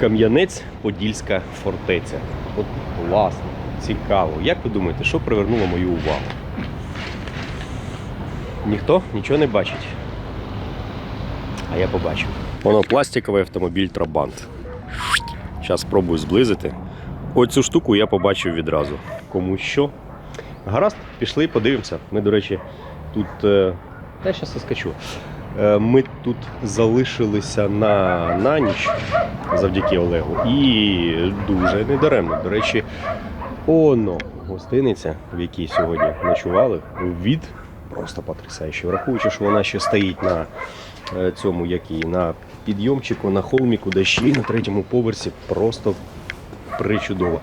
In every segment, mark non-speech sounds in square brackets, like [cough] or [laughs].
Кам'янець-Подільська фортеця. От класно, цікаво. Як ви думаєте, що привернуло мою увагу? Ніхто нічого не бачить. А я побачив. Воно пластиковий автомобіль Трабант. Зараз спробую зблизити. Оцю штуку я побачив відразу. Кому що. Гаразд, пішли, подивимося. Ми, до речі, тут. е, Та зараз я скачу. Е, Ми тут залишилися на, на ніч завдяки Олегу. І дуже недаремно. До речі, оно гостиниця, в якій сьогодні ночували, від просто потрясаючий. Враховуючи, що вона ще стоїть на е, цьому, як і на підйомчику, на холміку, де ще й на третьому поверсі просто причудово.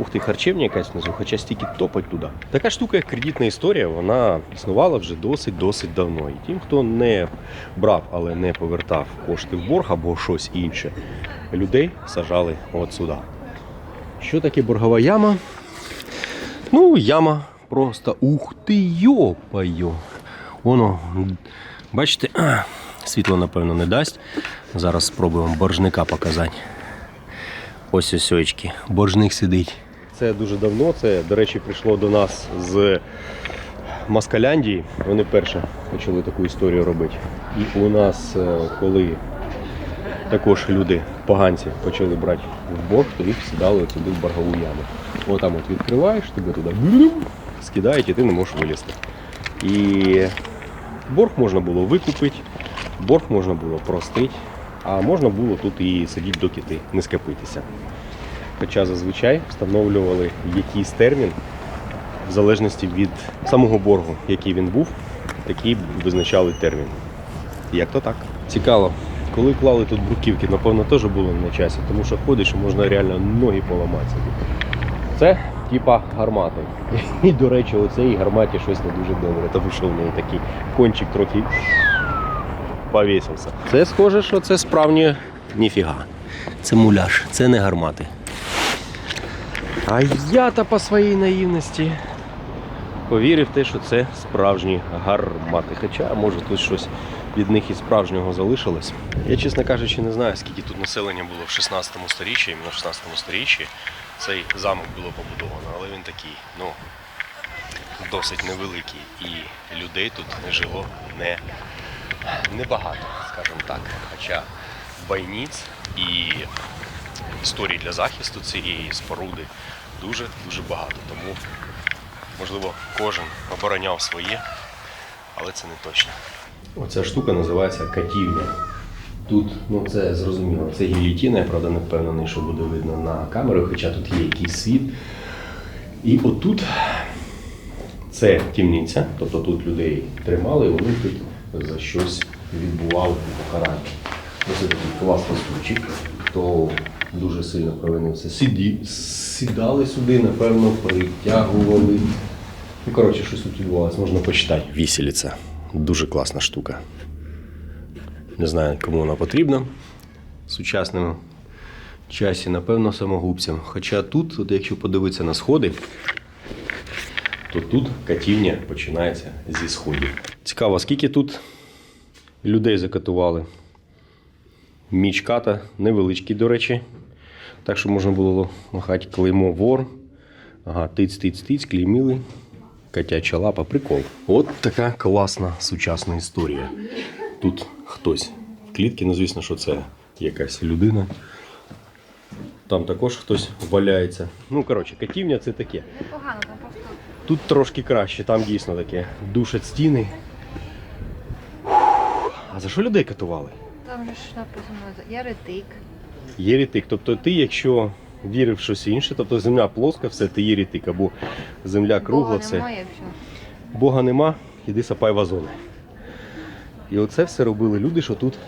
Ух ти, харчевня якась внизу, хоча стільки топать туди. Така штука, як кредитна історія, вона існувала вже досить-досить давно. І тим, хто не брав, але не повертав кошти в борг або щось інше, людей сажали от сюди. Що таке боргова яма? Ну, яма просто ух ти йопаю. Воно, бачите, [clears throat] світло, напевно, не дасть. Зараз спробуємо боржника показати. Ось ось очки. Боржник сидить. Це дуже давно. Це, до речі, прийшло до нас з Маскаляндії. Вони перше почали таку історію робити. І у нас, е, коли також люди, поганці, почали брати в борг, то їх сідали туди в боргову яму. Отам от відкриваєш, тебе туди скидають і ти не можеш вилізти. І борг можна було викупити, борг можна було простити, а можна було тут і сидіти доки ти не скапитися. Хоча зазвичай встановлювали якийсь термін в залежності від самого боргу, який він був, такий визначали термін. Як то так? Цікаво. Коли клали тут бруківки, напевно, теж було на часі, тому що ходиш і можна реально ноги поламати. Це типа гармати. [laughs] І, до речі, оцей гарматі щось не дуже добре, тому що в неї такий кончик трохи повісився. Це схоже, що це справні ніфіга. Це муляж, це не гармати. А я-то по своїй наївності повірив в те, що це справжні гармати. Хоча, може, тут щось від них і справжнього залишилось. Я, чесно кажучи, не знаю, скільки тут населення було в 16 сторіччі, іменно в 16 сторіччі цей замок було побудовано, але він такий, ну, досить невеликий. І людей тут жило не, небагато, скажімо так. Хоча бойниць і історій для захисту цієї споруди дуже-дуже багато. Тому, можливо, кожен обороняв своє, але це не точно. Оця штука називається катівня. Тут, ну це зрозуміло, це гілітіна, я правда не впевнений, що буде видно на камеру, хоча тут є якийсь світ. І отут це тімниця, тобто тут людей тримали, і вони тут за щось відбували покарання. Ось такий класний стульчик, хто дуже сильно провинився. Сиді, сідали сюди, напевно, притягували. Ну, коротше, щось тут відбувалося, можна почитати. Віселіця. Дуже класна штука. Не знаю, кому вона потрібна в сучасному часі, напевно, самогубцям. Хоча тут, от якщо подивитися на сходи, то тут катівня починається зі сходів. Цікаво, скільки тут людей закатували. Міч ката невеличкий, до речі. Так що можна було махати клеймо вор. Ага, тиць-тиць-тиць, клеймили. Котяча лапа, прикол. От така класна сучасна історія. Тут хтось в клітці, ну звісно, що це якась людина. Там також хтось валяється. Ну, коротше, катівня це таке. Непогано, там просто Тут трошки краще, там дійсно таке. Душать стіни. А за що людей катували? Там же ж написано єретик. Єрітик. Тобто ти, якщо вірив в щось інше, тобто земля плоска, все ти єрітик, або земля кругла, Бога це немає все. Бога нема, іди сапай вазони. І оце все робили люди, що тут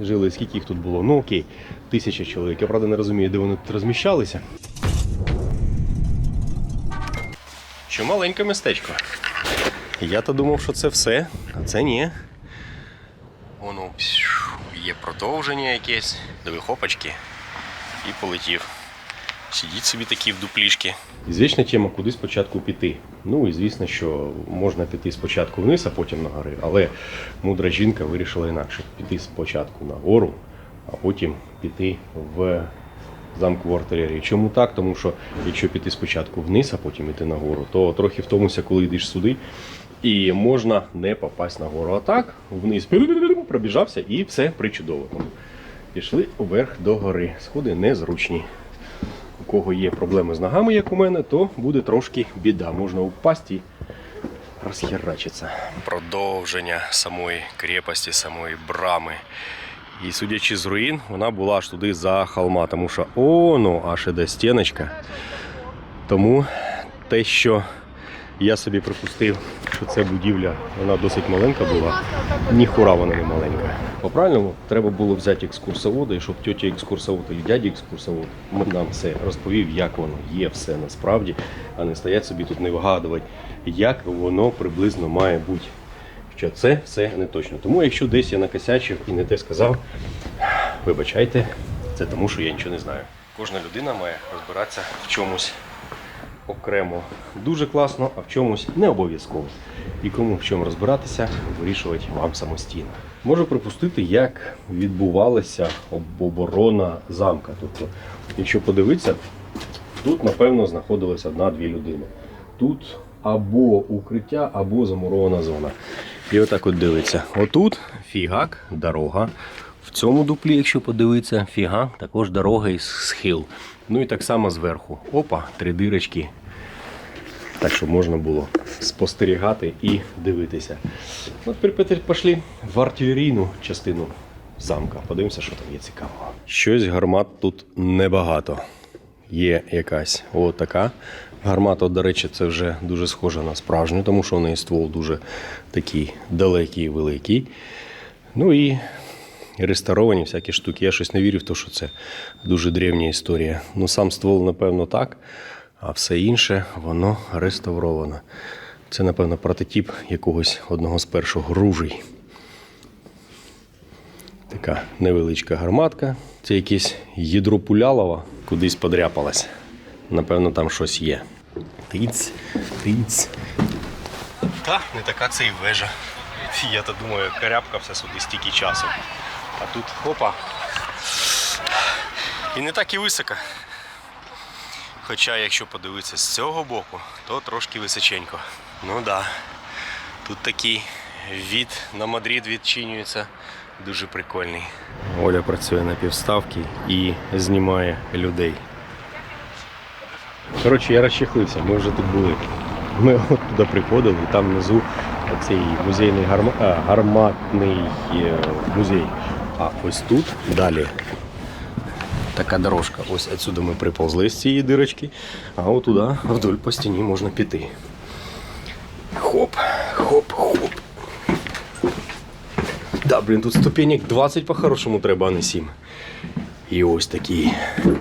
жили. Скільки їх тут було? Ну окей, тисяча чоловік. Я правда не розумію, де вони тут розміщалися. Що маленьке містечко. Я то думав, що це все, а це ні. Воно є продовження якесь, диви хопачки, і полетів. Сидіть собі такі в дуплішки. Звічна тема, куди спочатку піти. Ну і звісно, що можна піти спочатку вниз, а потім на гори. Але мудра жінка вирішила інакше піти спочатку на гору, а потім піти в замку в артилерії. Чому так? Тому що якщо піти спочатку вниз, а потім йти нагору, то трохи втомуся, коли йдеш сюди. І можна не попасть на гору. А так, вниз пробіжався і все причудово. Пішли вверх до гори. Сходи незручні. У кого є проблеми з ногами, як у мене, то буде трошки біда. Можна впасти і розхерачиться. Продовження самої крепості, самої брами. І судячи з руїн, вона була аж туди за холма, тому що о, ну аж іде стіночка. Тому те, що я собі припустив, що це будівля, вона досить маленька була. Ніхура вона не маленька. По-правильному, треба було взяти екскурсовода, і щоб тьотя екскурсовод і дядя екскурсовод нам все розповів, як воно є все насправді, а не стоять собі тут не вигадувати, як воно приблизно має бути. Що це все не точно. Тому якщо десь я накосячив і не те сказав, вибачайте, це тому, що я нічого не знаю. Кожна людина має розбиратися в чомусь окремо дуже класно, а в чомусь не обов'язково. І кому в чому розбиратися, вирішувати вам самостійно. Можу припустити, як відбувалася об- оборона замка. Тобто, якщо подивитися, тут, напевно, знаходилась одна-дві людини. Тут або укриття, або замурована зона. І отак от дивиться. Отут фігак, дорога. В цьому дуплі, якщо подивитися, фіга, також дорога і схил. Ну і так само зверху. Опа, три дирочки. Так, щоб можна було спостерігати і дивитися. От тепер пішли в артилерійну частину замка. Подивимося, що там є цікавого. Щось гармат тут небагато. Є якась отака гармата. До речі, це вже дуже схоже на справжню, тому що в неї ствол дуже такий далекий і великий. Ну і реставровані всякі штуки. Я щось не вірю в те, що це дуже древня історія. Ну, сам ствол, напевно, так, а все інше воно реставровано. Це, напевно, прототип якогось одного з перших ружей. Така невеличка гарматка. Це якесь ядро пулялова, кудись подряпалось. Напевно, там щось є. Тиць, тиць. Та, не така це і вежа. Я то думаю, карябкався сюди стільки часу. А тут хопа. І не так і високо. Хоча, якщо подивитися з цього боку, то трошки височенько. Ну. Да. Тут такий від на Мадрид відчинюється дуже прикольний. Оля працює на півставки і знімає людей. Коротше, я розчехлився, ми вже тут були. Ми от туди приходили, там внизу цей музейний гарма... а, гарматний е, музей. А ось тут далі така дорожка. Ось отсюди ми приповзли з цієї дирочки, а от туди вдоль по стіні можна піти. Хоп, хоп, хоп. Да, блін, тут ступенек 20 по-хорошому треба, а не 7. І ось такий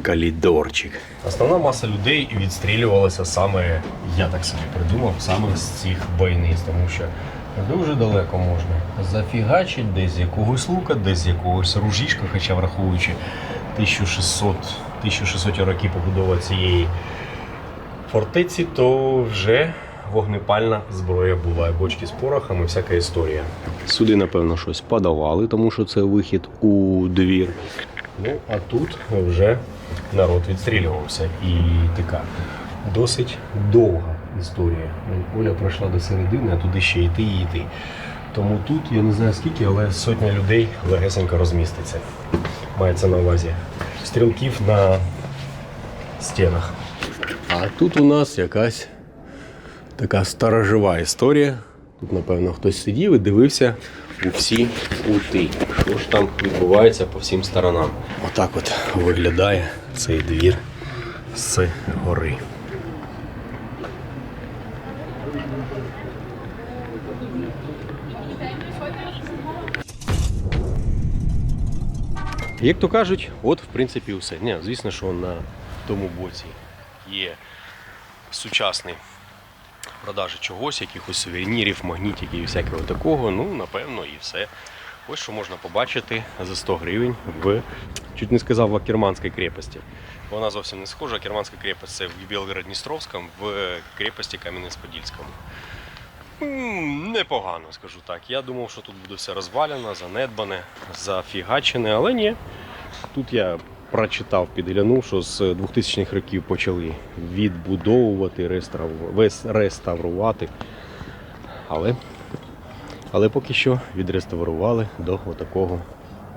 калідорчик. Основна маса людей відстрілювалася саме, я так собі придумав, саме з цих бойниць, тому що дуже далеко можна зафігачити десь з якогось лука, десь з якогось ружішка, хоча враховуючи 1600, 1600 років побудови цієї фортеці, то вже вогнепальна зброя була, бочки з порохами, всяка історія. Сюди, напевно, щось подавали, тому що це вихід у двір. Ну, а тут вже народ відстрілювався. І така досить довга історія. Оля пройшла до середини, а туди ще йти і йти. Тому тут я не знаю скільки, але сотня людей легесенько розміститься. Мається на увазі стрілків на стінах. А тут у нас якась така сторожова історія. Тут, напевно, хтось сидів і дивився у всі кути. Що ж там відбувається по всім сторонам. Отак от виглядає цей двір з гори. Як то кажуть, от в принципі все. Ні, звісно, що на тому боці є сучасний продажі чогось, якихось сувенірів, магнітиків і всякого такого. Ну, напевно, і все. Ось що можна побачити за 100 гривень в, чуть не сказав, в Акерманській крепості. Вона зовсім не схожа. Акерманська крепость це в Білгород-Дністровському, в крепості Кам'янець-Подільському. Непогано, скажу так. Я думав, що тут буде все розвалено, занедбане, зафігачене, але ні. Тут я прочитав, підглянув, що з 2000-х років почали відбудовувати, реставру- реставрувати. Але, але поки що відреставрували до отакого,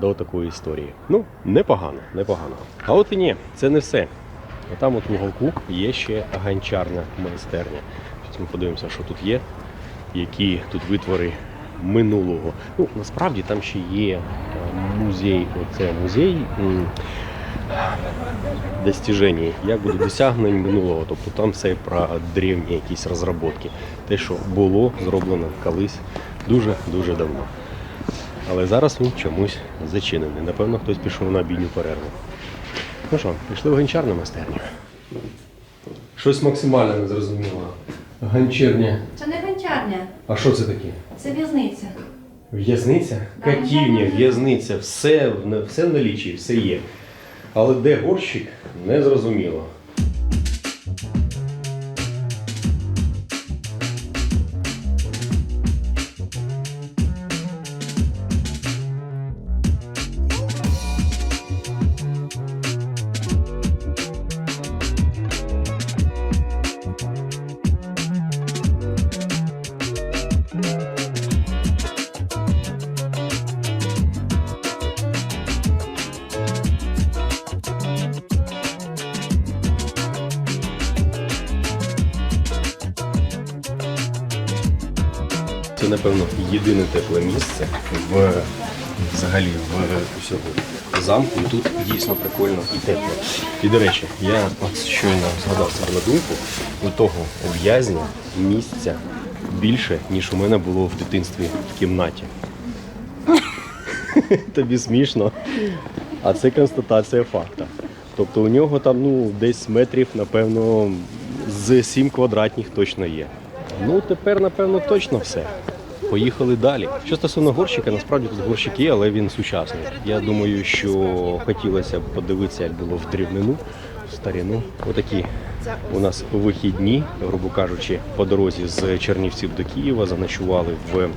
до такої історії. Ну, непогано, непогано. А от і ні, це не все. А там от в уголку є ще ганчарна майстерня. Ми подивимося, що тут є, які тут витвори минулого. Ну, насправді там ще є е, музей, оце музей достіжень, як буде досягнень минулого. Тобто там все про древні якісь розробки. Те, що було зроблено колись дуже-дуже давно. Але зараз він чомусь зачинений. Напевно, хтось пішов на обідню перерву. Ну що, пішли в гончарну майстерню. Щось максимально незрозуміло. Ганчірня. Це не гончарня, А що це таке? це в'язниця. В'язниця? Да, Катівня, в'язниця, все, в- все в налічі, все є. Але де горщик, не зрозуміло. Напевно, єдине тепле місце в взагалі в усього замку. І тут дійсно прикольно і тепло. І до речі, я от щойно згадав себе на думку, у того в'язня місця більше, ніж у мене було в дитинстві в кімнаті. [laughs] Тобі смішно. А це констатація факта. Тобто у нього там ну, десь метрів, напевно, з 7 квадратних точно є. Ну, тепер, напевно, точно все. Поїхали далі. Що стосовно горщика, насправді тут горщик є, але він сучасний. Я думаю, що хотілося б подивитися, як було в дрівнину, в старину. Отакі у нас вихідні, грубо кажучи, по дорозі з Чернівців до Києва заночували в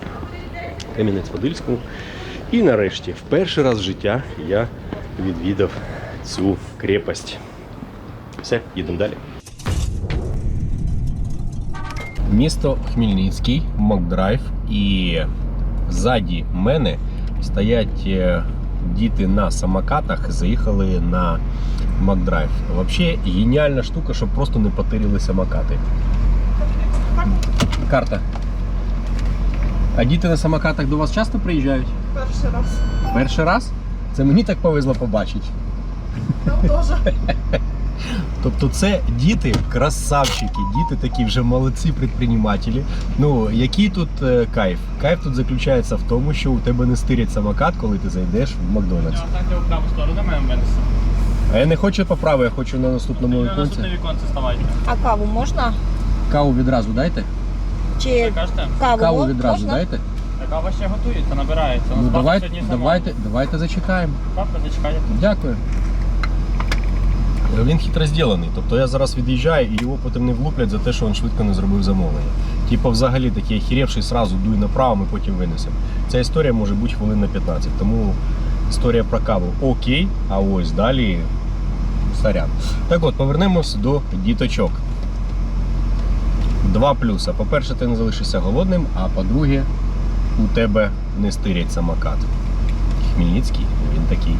Кам'янець-Подільському. І нарешті, в перший раз в життя я відвідав цю крепость. Все, їдемо далі. Місто Хмельницький, Макдрайв, і ззаді мене стоять е, діти на самокатах, заїхали на Макдрайв. Взагалі геніальна штука, щоб просто не потирили самокати. Карта. А діти на самокатах до вас часто приїжджають? Перший раз. Перший раз? Це мені так повезло побачити. Нам теж. [laughs] Тобто це діти красавчики, діти такі вже молодці предпринимателі. Ну, який тут е, кайф? Кайф тут заключається в тому, що у тебе не стирять самокат, коли ти зайдеш в Макдональдс. Станьте в праву сторону. А я не хочу по праву, я хочу на наступному На віконці. наступне віконце ставайте. А каву можна? Каву відразу дайте. Чи кажете? каву, Каву мо- відразу можна? дайте. Кава ще готується, набирається. У нас Ну багато давайте, сьогодні давайте, давайте зачекаємо. Добре, зачекайте. Дякую. Він хитро зроблений. Тобто я зараз від'їжджаю і його потім не влуплять за те, що він швидко не зробив замовлення. Типу, взагалі такий охерівший сразу дуй направо, ми потім винесемо. Ця історія може бути хвилин на 15. Тому історія про каву окей, а ось далі сорян. Так от, повернемось до діточок. Два плюса. По-перше, ти не залишишся голодним, а по-друге, у тебе не стирять самокат. Хмельницький, він такий.